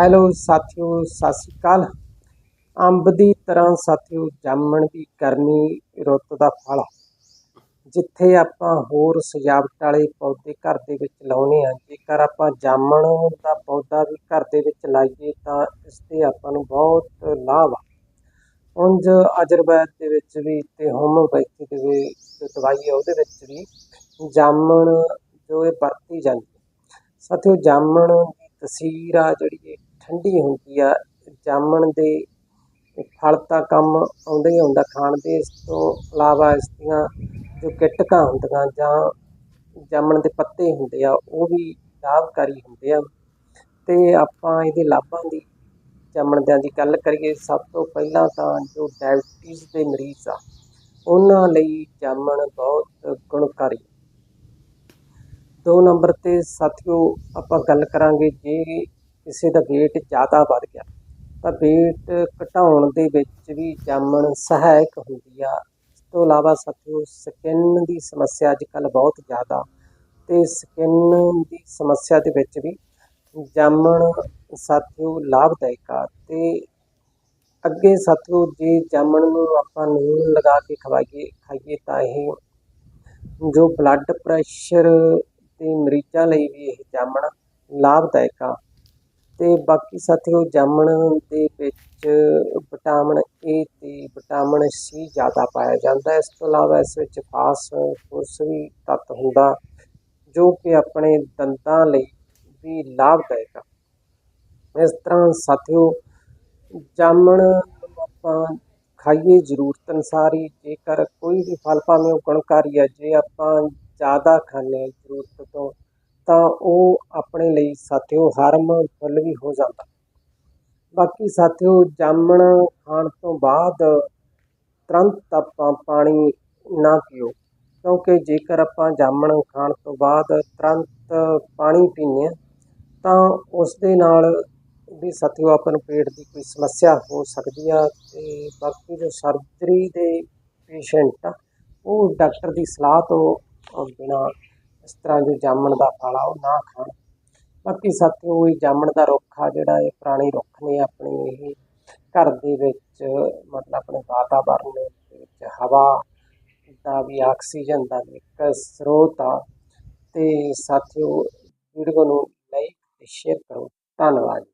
Hello ਸਾਥੀਓ, ਸਤਿ ਸ਼੍ਰੀ ਅਕਾਲ। ਅੰਬ ਦੀ ਤਰ੍ਹਾਂ ਸਾਥੀਓ, ਜਾਮਣ ਦੀ ਗਰਮੀ ਰੁੱਤ ਦਾ ਫਲ। ਜਿੱਥੇ ਆਪਾਂ ਹੋਰ ਸਜਾਵਟ ਵਾਲੇ ਪੌਦੇ ਘਰ ਦੇ ਵਿੱਚ ਲਾਉਨੇ ਆ, ਜੇਕਰ ਆਪਾਂ ਜਾਮਣ ਦਾ ਪੌਦਾ ਵੀ ਘਰ ਦੇ ਵਿੱਚ ਲਾਈਏ, ਤਾਂ ਇਸ ਤੇ ਆਪਾਂ ਨੂੰ ਬਹੁਤ ਲਾਭ ਆ। ਉਂਝ ਆਯੁਰਵੈਦ ਦੇ ਵਿੱਚ ਵੀ ਤੇ ਹੋਮੋਪੈਥੀ ਦੇ ਵੀ, ਜੋ ਦਵਾਈ ਹੈ ਉਹਦੇ ਵਿੱਚ ਵੀ ਜਾਮਣ ਜੋ ਇਹ ਵਰਤੀ ਜਾਂਦੀ ਹੈ। ਸਾਥੀਓ, ਜਾਮਣ ਦੀ ਤਸਵੀਰ ਆ ਜਿਹੜੀ ਇਹ ਠੰਡੀ ਹੁੰਦੀ ਆ, ਜਾਮਣ ਦੇ ਫਲ ਤਾਂ ਕੰਮ ਆਉਂਦਾ ਹੀ ਆਉਂਦਾ, ਖਾਣ ਦੇ ਇਸ ਤੋਂ ਇਲਾਵਾ ਇਸ ਦੀਆਂ ਜੋ ਗਿਟਕਾਂ ਹੁੰਦੀਆਂ ਜਾਂ ਜਾਮਣ ਦੇ ਪੱਤੇ ਹੁੰਦੇ ਆ, ਉਹ ਵੀ ਲਾਭਕਾਰੀ ਹੁੰਦੇ ਆ। ਅਤੇ ਆਪਾਂ ਇਹਦੇ ਲਾਭਾਂ ਦੀ ਜਾਮਣਦਿਆਂ ਦੀ ਗੱਲ ਕਰੀਏ, ਸਭ ਤੋਂ ਪਹਿਲਾਂ ਤਾਂ ਜੋ ਡਾਇਬਟੀਜ਼ ਦੇ ਮਰੀਜ਼ ਆ, ਉਹਨਾਂ ਲਈ ਜਾਮਣ ਬਹੁਤ ਗੁਣਕਾਰੀ। ਦੋ ਨੰਬਰ ਤੇ ਸਾਥੀਓ, ਆਪਾਂ ਗੱਲ ਕਰਾਂਗੇ ਜੇ ਕਿਸੇ ਦਾ weight ਜ਼ਿਆਦਾ ਵੱਧ ਗਿਆ, ਤਾਂ weight ਘਟਾਉਣ ਦੇ ਵਿੱਚ ਵੀ ਜਾਮਣ ਸਹਾਇਕ ਹੁੰਦੀ ਆ। ਇਸ ਤੋਂ ਇਲਾਵਾ ਸਾਥੀਓ ਸਕਿਨ ਦੀ ਸਮੱਸਿਆ ਅੱਜ ਕੱਲ੍ਹ ਬਹੁਤ ਜ਼ਿਆਦਾ ਤੇ ਸਕਿਨ ਦੀ ਸਮੱਸਿਆ ਦੇ ਵਿੱਚ ਵੀ ਜਾਮਣ ਸਾਥੀਓ ਲਾਭਦਾਇਕ ਆ ਤੇ ਅੱਗੇ ਸਾਥੀਓ, ਜੇ ਜਾਮਣ ਨੂੰ ਆਪਾਂ ਨੂਨ ਲਗਾ ਕੇ ਖਵਾਈਏ, ਖਾਈਏ ਤਾਂ ਇਹ ਜੋ ਬਲੱਡ ਪ੍ਰੈਸ਼ਰ ਦੇ ਮਰੀਜ਼ਾਂ ਲਈ ਵੀ ਇਹ ਜਾਮਣ ਲਾਭਦਾਇਕ ਆ। ਅਤੇ ਬਾਕੀ ਸਾਥੀਓ ਜਾਮਣ ਦੇ ਵਿੱਚ ਵਿਟਾਮਿਨ ਏ ਅਤੇ ਵਿਟਾਮਿਨ ਸੀ ਜ਼ਿਆਦਾ ਪਾਇਆ ਜਾਂਦਾ ਇਸ ਤੋਂ ਇਲਾਵਾ ਇਸ ਵਿੱਚ ਖਾਸ ਫਾਸਫੋਰਸ ਵੀ ਤੱਤ ਹੁੰਦਾ, ਜੋ ਕਿ ਆਪਣੇ ਦੰਦਾਂ ਲਈ ਵੀ ਲਾਭਦਾਇਕ ਆ। ਇਸ ਤਰ੍ਹਾਂ ਸਾਥੀਓ ਜਾਮਣ ਨੂੰ ਆਪਾਂ ਖਾਈਏ ਜ਼ਰੂਰਤ ਅਨੁਸਾਰ ਹੀ, ਜੇਕਰ ਕੋਈ ਵੀ ਫਲ ਭਾਵੇਂ ਉਹ ਗੁਣਕਾਰੀ ਹੈ ਜੇ ਆਪਾਂ ਜ਼ਿਆਦਾ ਖਾਂਦੇ ਹਾਂ ਜ਼ਰੂਰਤ ਤੋਂ ਤਾਂ ਉਹ ਆਪਣੇ ਲਈ ਸਾਥੀਓ ਹਾਰਮਫੁੱਲ ਵੀ ਹੋ ਜਾਂਦਾ। ਬਾਕੀ ਸਾਥੀਓ ਜਾਮਣ ਖਾਣ ਤੋਂ ਬਾਅਦ ਤੁਰੰਤ ਆਪਾਂ ਪਾਣੀ ਨਾ ਪੀਓ, ਕਿਉਂਕਿ ਜੇਕਰ ਆਪਾਂ ਜਾਮਣ ਖਾਣ ਤੋਂ ਬਾਅਦ ਤੁਰੰਤ ਪਾਣੀ ਪੀਂਦੇ ਤਾਂ ਉਸ ਦੇ ਨਾਲ ਵੀ ਸਾਥੀਓ ਆਪਾਂ ਨੂੰ ਪੇਟ ਦੀ ਕੋਈ ਸਮੱਸਿਆ ਹੋ ਸਕਦੀ ਆ ਤੇ ਬਾਕੀ ਜੋ ਸਰਜਰੀ ਦੇ ਪੇਸ਼ੈਂਟ ਆ, ਉਹ ਡਾਕਟਰ ਦੀ ਸਲਾਹ ਤੋਂ ਬਿਨਾਂ ਇਸ ਤਰ੍ਹਾਂ ਜੋ ਜਾਮਣ ਦਾ ਫਲ ਆ ਉਹ ਨਾ ਖਾਣ। ਬਾਕੀ ਸਾਥੀਓ ਇਹ ਜਾਮਣ ਦਾ ਰੁੱਖ ਆ ਜਿਹੜਾ ਇਹ ਪੁਰਾਣੇ ਰੁੱਖ ਨੇ ਆਪਣੇ ਇਹ ਘਰ ਦੇ ਵਿੱਚ, ਮਤਲਬ ਆਪਣੇ ਵਾਤਾਵਰਨ ਦੇ ਵਿੱਚ ਹਵਾ ਦਾ ਵੀ ਆਕਸੀਜਨ ਦਾ ਵੀ ਇੱਕ ਸਰੋਤ ਆ। ਤੇ ਸਾਥੀਓ, ਵੀਡੀਓ ਨੂੰ ਲਾਈਕ ਤੇ ਸ਼ੇਅਰ ਕਰੋ। ਧੰਨਵਾਦ।